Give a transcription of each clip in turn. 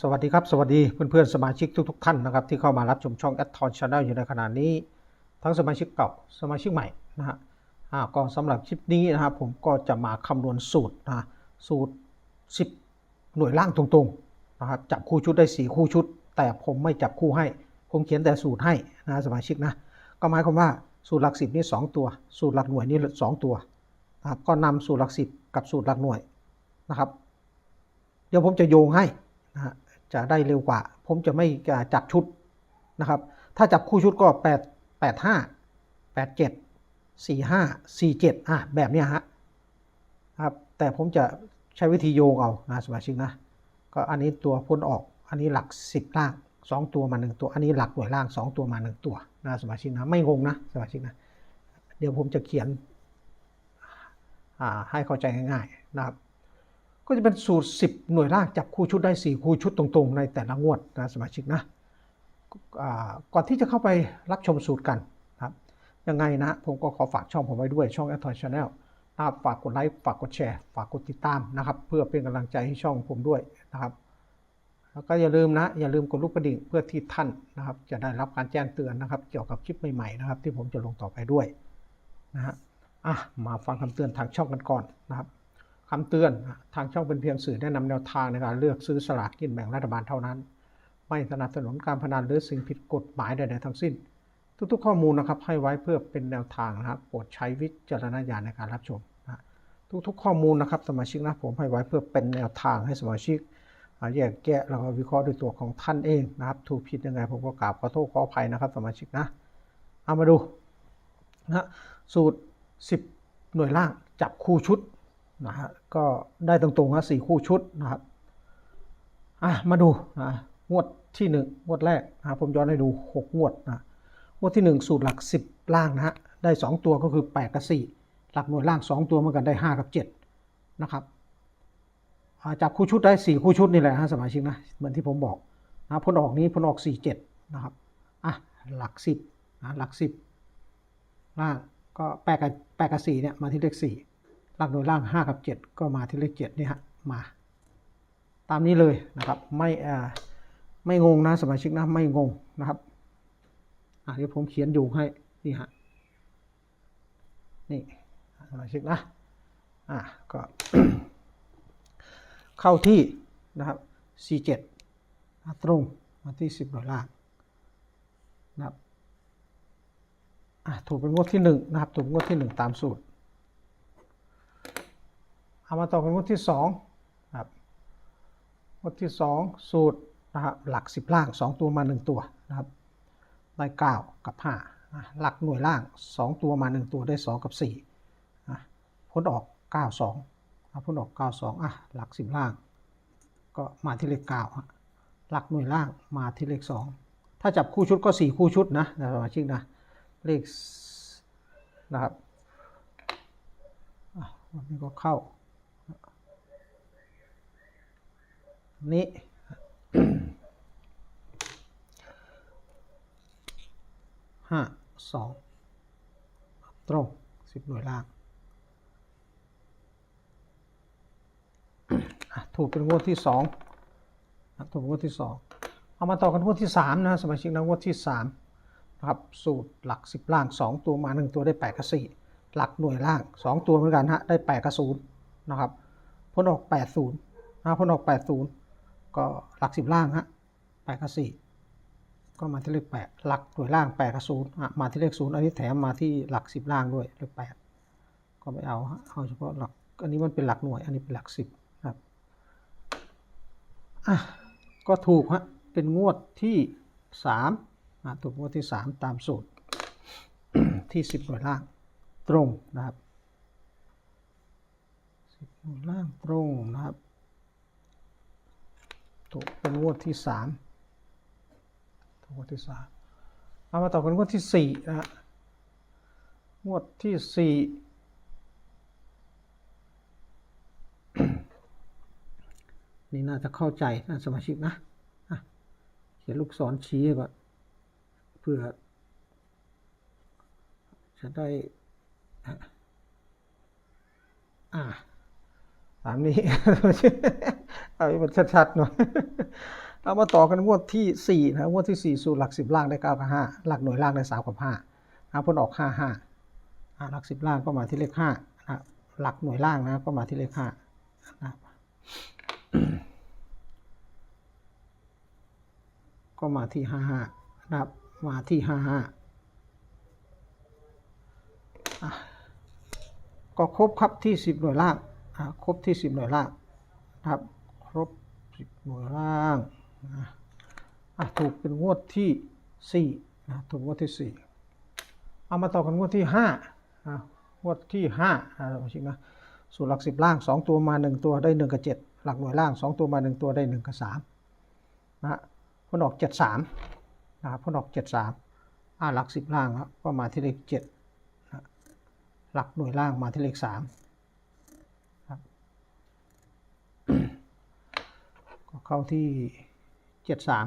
สวัสดีครับ สวัสดีเพื่อนๆสมาชิกทุกๆท่านนะครับที่เข้ามารับชมช่อง a d t o n Channel อยู่ในขณะนี้ ทั้งสมาชิกเก่าสมาชิกใหม่นะฮะก็สำหรับคลิปนี้นะครับผมก็จะมาคำนวณสูตรนะสูตร 10 หน่วยล่างตรงๆนะครับจับคู่ชุดได้ 4 คู่ชุด แต่ผมไม่จับคู่ให้ ผมเขียนแต่สูตรให้นะสมาชิกนะก็หมายความว่าสูตรหลักสิบนี่ 2 ตัว สูตรหลักหน่วยนี่ 2 ตัวนะครับก็นำสูตรหลักสิบกับสูตรหลักหน่วยนะครับเดี๋ยวผมจะโยงให้ นะจะได้เร็วกว่า ผมจะไม่จับชุดนะครับ ถ้าจับคู่ชุดก็ 8 8 5 8 7 4 5 4 7อะแบบนี้ฮะครับ แต่ผมจะใช้วิธีโยงเอานะสมาชิกนะ ก็อันนี้ตัวพ้นออก อันนี้หลัก 10 ล่าง 2 ตัวมา 1 ตัว อันนี้หลักหน่วยล่าง 2 ตัวมา 1 ตัวนะสมาชิกนะ ไม่งงนะสมาชิกนะ เดี๋ยวผมจะเขียนให้เข้าใจง่ายๆนะครับ ก็จะเป็นสูตร 10 หน่วยล่างจับคู่ชุดได้ 4 คู่ชุดตรงๆ ในแต่ละงวดนะสมาชิกนะก่อนที่จะเข้าไปรับชมสูตรกันนะครับยังไงนะผมก็ขอฝากช่องผมไว้ด้วยช่อง a t o y Channel นะครับฝากกดไลค์ฝากกดแชร์ ฝากกดติดตามนะครับ เพื่อเป็นกำลังใจให้ช่องผมด้วยนะครับ แล้วก็อย่าลืมนะ อย่าลืมกดลูกกระดิ่งเพื่อที่ท่านนะครับ จะได้รับการแจ้งเตือนนะครับ เกี่ยวกับคลิปใหม่ๆนะครับ ที่ผมจะลงต่อไปด้วยนะฮะอะมาฟังคำเตือนทางช่องกันก่อนนะครับ คำเตือนทางช่องเป็นเพียงสื่อแนะนำแนวทางในการเลือกซื้อสลากกินแบ่งรัฐบาลเท่านั้น ไม่สนับสนุนการพนันหรือสิ่งผิดกฎหมายใดๆทั้งสิ้น ทุกๆ ข้อมูลนะครับให้ไว้เพื่อเป็นแนวทางนะครับโปรดใช้วิจารณญาณในการรับชมนะทุกๆ ข้อมูลนะครับสมาชิกนะผมให้ไว้เพื่อเป็นแนวทางให้สมาชิกแยกแยะแล้วก็วิเคราะห์ด้วยตัวของท่านเองนะครับถูกผิดยังไงผมก็กราบขอโทษขออภัยนะครับสมาชิกนะเอามาดูนะสูตร 10 หน่วยล่างจับคู่ชุด นะฮะก็ได้ตรงๆนะสี่คู่ชุดนะครับอะมาดูนะงวดที่หนึ่งงวดแรกนะผมย้อนให้ดูหกงวดนะงวดที่หนึ่งสูตรหลักสิบล่างนะฮะได้สองตัวก็คือแปดกับสี่หลักหน่วยล่างสองตัวเหมือนกันได้ห้ากับเจ็ดนะครับจับคู่ชุดได้สี่คู่ชุดนี่แหละฮะสมาชิกนะเหมือนที่ผมบอกนะพ้นออกนี้พ้นออกสี่เจ็ดนะครับอะหลักสิบนะหลักสิบล่างก็แปดกับแปดกับสี่เนี่ยมาที่เลขสี่ ลักหน่วยล่าง 5 กับ 7 ก็มาที่เลข7นี่ฮะมา ตามนี้เลยนะครับไม่อ่าไม่งงนะสมาชิกนะไม่งงนะครับอะเดี๋ยวผมเขียนอยู่ให้นี่ฮะนี่สมาชิกนะอะก็เข้าที่นะครับ C7 ตรงมาที่ 10หน่วยล่างนะครับอะถูกเป็นงวดที่1นะครับถูกงวดที่ 1 ตามสูตร เอามาต่อกันงวดที่สองครับงวดที่สองสูตรนะครับหลักสิบล่างสองตัวมาหนึ่งตัวนะครับได้เก้ากับห้านะหลักหน่วยล่างสองตัวมาหนึ่งตัวได้สองกับสี่นะพ้นออกเก้าสองพ้นออกเก้าสองอะหลักสิบล่าง ก็มาที่เลขเก้าฮะหลักหน่วยล่างมาที่เลขสองถ้าจับคู่ชุดก็สี่คู่ชุดนะนะสมาชิกนะเลขนะครับอะวันนี้ก็เข้า นี้ห้าสองตรงสิบหน่วยล่างถูกเป็นงวดที่สองถูกงวดที่สองเอามาต่อกันงวดที่สามนะสมาชิกนะงวดที่สามนะครับสูตรหลักสิบล่างสองตัวมาหนึ่งตัวได้แปดกับสี่หลักหน่วยล่างสองตัวเหมือนกันฮะได้แปดกับศูนย์นะครับพ้นออกแปดศูนย์นะพ้นออกแปดศูนย์ ก็หลักสิบล่างฮะแปดกับสี่ก็มาที่เลขแปดหลักหน่วยล่างแปดกับศูนย์มาที่เลขศูนย์อันนี้แถมมาที่หลักสิบล่างด้วยเลขแปดก็ไม่เอาฮะเอาเฉพาะหลักอันนี้มันเป็นหลักหน่วย อันนี้เป็นหลักสิบครับอะก็ถูกฮะเป็นงวดที่สามถูกงวดที่สามตามสูตรที่สิบหน่วยล่างตรงนะครับสิบหน่วยล่างตรงนะครับ ถูกเป็นงวดที่สามถูกงวดที่สามเอามาต่อกันงวดที่สี่นะฮะงวดที่สี่นี่น่าจะเข้าใจนะสมาชิกนะเขียนลูกศรชี้ก่อนเพื่อจะได้อ่าตามนี้ เอาให้มันชัดๆหน่อยเอามาต่อกันงวดที่สี่นะงวดที่สี่สูตรหลักสิบล่างได้เก้ากับห้าหลักหน่วยล่างได้สามกับห้านะผลออกห้าห้าหลักสิบล่างก็มาที่เลขห้านะหลักหน่วยล่างนะก็มาที่เลขห้านะก็มาที่ห้าห้านะครับมาที่ห้าห้าก็ครบครับที่สิบหน่วยล่างครบที่สิบหน่วยล่างนะครับ ครบสิบหน่วยล่างนะอะถูกเป็นงวดที่สี่นะถูกงวดที่สี่เอามาต่อกันงวดที่ห้าอะงวดที่ห้าอะเราชิมนะสูตรหลักสิบล่างสองตัวมาหนึ่งตัวได้หนึ่งกับเจ็ดหลักหน่วยล่างสองตัวมาหนึ่งตัวได้หนึ่งกับสามนะฮะผลออกเจ็ดสามนะครับผลออกเจ็ดสามอะหลักสิบล่างครับก็มาที่เลขเจ็ดนะหลักหน่วยล่างมาที่เลขสาม ก็เข้าที่เจ็ดสาม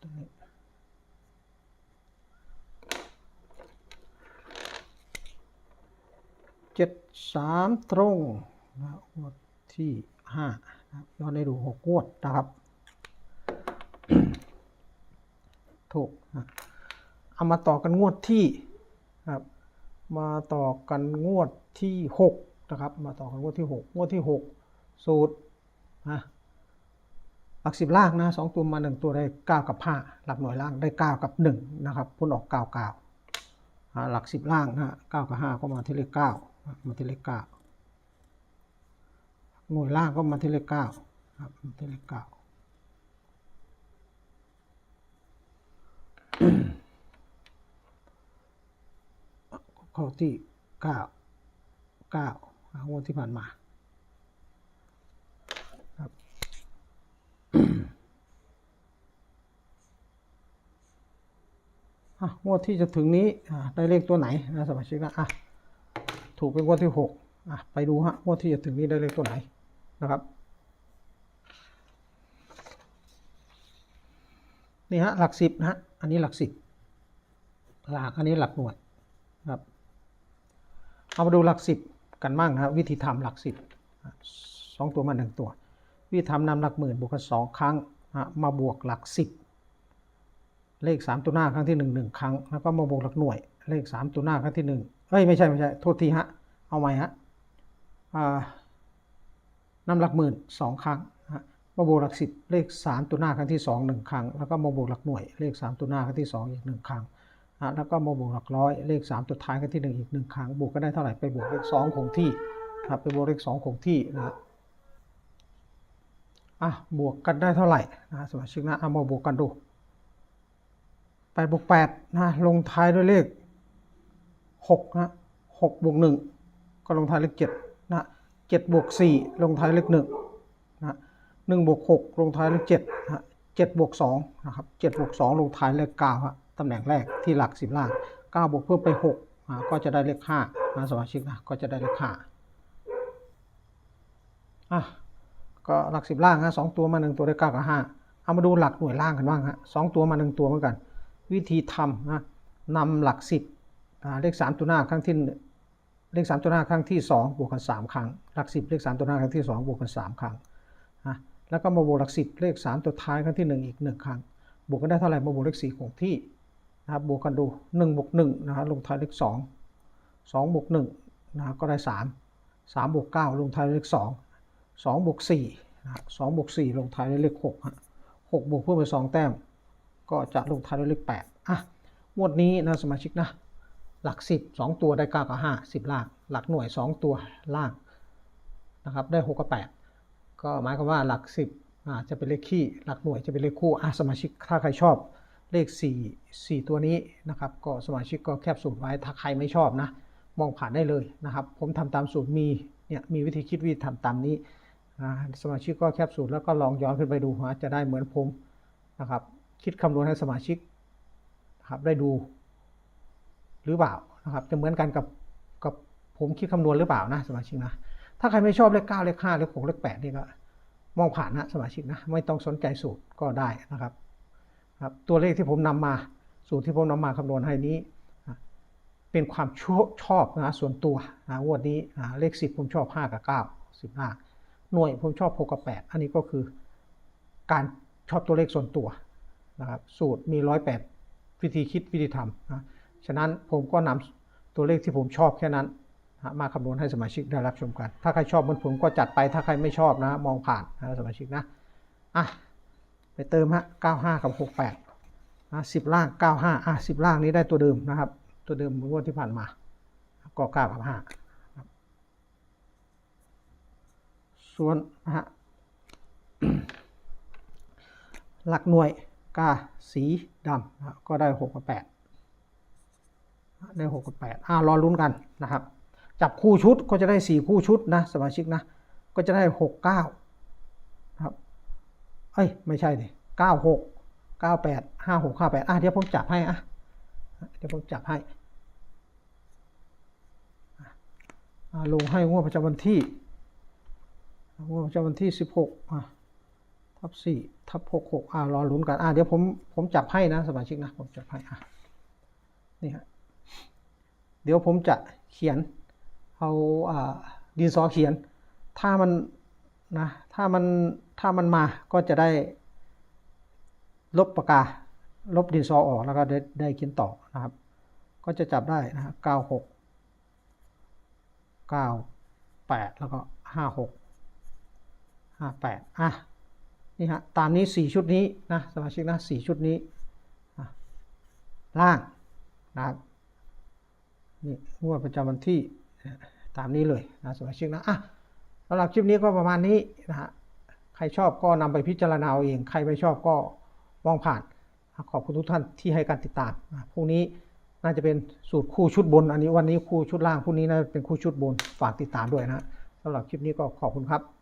ตรงนี้เจ็ดสามตรงนะงวดที่ห้านะย้อนให้ดูหกงวดนะครับ ถูกนะเอามาต่อกันงวดที่ครับมาต่อกันงวดที่หก นะครับ มาต่อกันงวดที่หกงวดที่หกสูตรนะหลักสิบล่างนะสองตัวมาหนึ่งตัวได้เก้ากับห้าหลักหน่วยล่างได้เก้ากับหนึ่งนะครับพ้นออกเก้าเก้าหลักสิบล่างนะเก้ากับห้าก็มาที่เลขเก้ามาที่เลขเก้าหน่วยล่างก็มาที่เลขเก้าครับมาที่เลขเก้าข้าที่เก้าเก้า งวดที่ผ่านมาครับอะงวดที่จะถึงนี้ได้เลขตัวไหนนะสมาชิกนะอะถูกเป็นงวดที่หกอะไปดูฮะงวดที่จะถึงนี้ได้เลขตัวไหนนะครับนี่ฮะหลักสิบนะฮะอันนี้หลักสิบหลักอันนี้หลักหน่วยครับเอามาดูหลักสิบ กันบ้างนะครับวิธีทำหลักสิบสองตัวมาหนึ่งตัว วิธีทำนำหลักหมื่นบวกกันสองครั้งมาบวกหลักสิบเลขสามตัวหน้าครั้งที่หนึ่งหนึ่งครั้ง แล้วก็มาบวกหลักหน่วย เลขสามตัวหน้าครั้งที่หนึ่งเอ้ยไม่ใช่ไม่ใช่โทษทีฮะ เอาใหม่ฮะนำหลักหมื่นสองครั้งมาบวกหลักสิบเลขสามตัวหน้าครั้งที่สองหนึ่งครั้ง แล้วก็มาบวกหลักหน่วย เลขสามตัวหน้าครั้งที่สองอีกหนึ่งครั้ง แล้วก็มาบวกหลักร้อยเลข 3 ตัวท้ายกันที่ 1 อีก 1 ครั้งบวกก็ได้เท่าไหร่ไปบวกเลข2คงที่ครับไปบวกเลข2คงที่นะอะบวกกันได้เท่าไหร่นะสมาชิกนะเอามาบวกกันดู8บวก8นะลงท้ายด้วยเลข6นะ6บวก1ก็ลงท้ายเลข7นะ7บวก4ลงท้ายเลข1นะ1บวก6ลงท้ายเลข7นะ7บวก2นะครับ7บวก2ลงท้ายเลข9ฮะ ตำแหน่งแรกที่หลักสิบล่าง 9 บวกเพิ่มไป6อ่าก็จะได้เลข5นะสมาชิกนะก็จะได้เลข5อะก็หลักสิบล่างฮะสองตัวมาหนึ่งตัวได้9กับ5เอามาดูหลักหน่วยล่างกันบ้างฮะสองตัวมาหนึ่งตัวเหมือนกัน วิธีทำนะนำหลักสิบอ่าเลข 3 ตัวหน้าครั้งที่เลข 3 ตัวหน้าครั้งที่ 2 บวกกัน 3 ครั้ง หลักสิบเลข 3 ตัวหน้าครั้งที่ 2 บวกกัน 3 ครั้งนะแล้วก็มาบวกหลักสิบเลข 3 ตัวท้ายครั้งที่ 1 อีก 1 ครั้ง บวกกันได้เท่าไหร่มาบวกเลข4คงที่ นะครับบวกกันดู1บวก1นะครับลงท้ายเลข2 2บวก1นะครับก็ได้ 3 3บวก9ลงท้ายเลข2 2บวก4นะครับ2บวก4ลงท้ายด้วยเลข6ฮะ6บวกเพิ่มไป2แต้ม ก็จะลงท้ายด้วยเลข8อะงวดนี้นะสมาชิกนะหลัก 10 2 ตัวได้9กับ5 10ล่าง หลักหน่วย 2 ตัวล่างนะครับได้ 6 กับ 8 ก็หมายความว่าหลัก 10อาจะเป็นเลขคี่หลักหน่วยจะเป็นเลขคู่อะสมาชิกถ้าใครชอบ เลข 4 4 ตัวนี้นะครับ ก็สมาชิกก็แคบสูตรไว้ ถ้าใครไม่ชอบนะ มองผ่านได้เลยนะครับ ผมทำตามสูตรมีเนี่ยมีวิธีคิดวิธีทำตามนี้อ่าสมาชิกก็แคบสูตรแล้วก็ลองย้อนขึ้นไปดูว่าจะได้เหมือนผมนะครับ คิดคำนวณให้สมาชิกนะครับได้ดู หรือเปล่านะครับ จะเหมือนกันกับกับผมคิดคำนวณหรือเปล่านะสมาชิกนะถ้าใครไม่ชอบเลขเก้าเลขห้าเลขหกเลขแปดนี่ก็มองผ่านนะสมาชิกนะ ไม่ต้องสนใจสูตรก็ได้นะครับ ครับตัวเลขที่ผมนำมา สูตรที่ผมนำมาคำนวณให้นี้ เป็นความชอบชอบนะส่วนตัวนะงวดนี้นะเลขสิบผมชอบห้ากับเก้าสิบล่าหน่วยผมชอบ 6 กับ 8 อันนี้ก็คือการชอบตัวเลขส่วนตัวนะครับสูตรมี 108 วิธีคิดวิธีทำนะฉะนั้นผมก็นำตัวเลขที่ผมชอบแค่นั้นมาคำนวณให้สมาชิกได้รับชมกัน ถ้าใครชอบเหมือนผมก็จัดไป ถ้าใครไม่ชอบนะ มองผ่านนะสมาชิกนะ อะ ไปเติมฮะ95 กับ 68นะ10 ล่าง 95 อะ 10 ล่างนี้ได้ตัวเดิมนะครับ ตัวเดิมมือนงวดที่ผ่านมาก็9กับ5ส่วนนะฮะหลักหน่วยกาสีดำนะก็ได้ 6 กับ 8 ได้ 6 กับ 8 อ่ารอลุ้นกันนะครับ จับคู่ชุดก็จะได้ 4 คู่ชุดนะ สมาชิกนะ ก็จะได้ 6 9 เอ้ย ไม่ใช่ดิ9 6 9 8 5 6 5 8อะเดี๋ยวผมจับให้อะเดี๋ยวผมจับให้ลงให้งวดประจำวันที่งวดประจำวันที่16อะทับ4ทับ66อ่ารอลุ้นกันอะเดี๋ยวผมผมจับให้นะสมาชิกนะผมจับให้อะนี่ฮะเดี๋ยวผมจะเขียนเอาอ่าดินสอเขียน ถ้ามันนะถ้ามัน ถ้ามันมาก็จะได้ลบปากกา ลบดินสอออกแล้วก็ได้ได้เขียนต่อนะครับ ก็จะจับได้นะฮะ96เก้าแปดแล้วก็ห้าหกห้าแปดอะนี่ฮะตามนี้สี่ชุดนี้นะสมาชิกนะสี่ชุดนี้ล่างนะครับนี่งวดประจำวันที่ตามนี้เลยนะสมาชิกนะอะสำหรับคลิปนี้ก็ประมาณนี้นะฮะ ใครชอบก็นำไปพิจารณาเอาเอง ใครไม่ชอบก็มองผ่าน ขอบคุณทุกท่านที่ให้การติดตามพรุ่งนี้น่าจะเป็นสูตรคู่ชุดบน อันนี้วันนี้คู่ชุดล่างพรุ่งนี้น่าจะเป็นคู่ชุดบนฝากติดตามด้วยนะสำหรับคลิปนี้ก็ขอบคุณครับ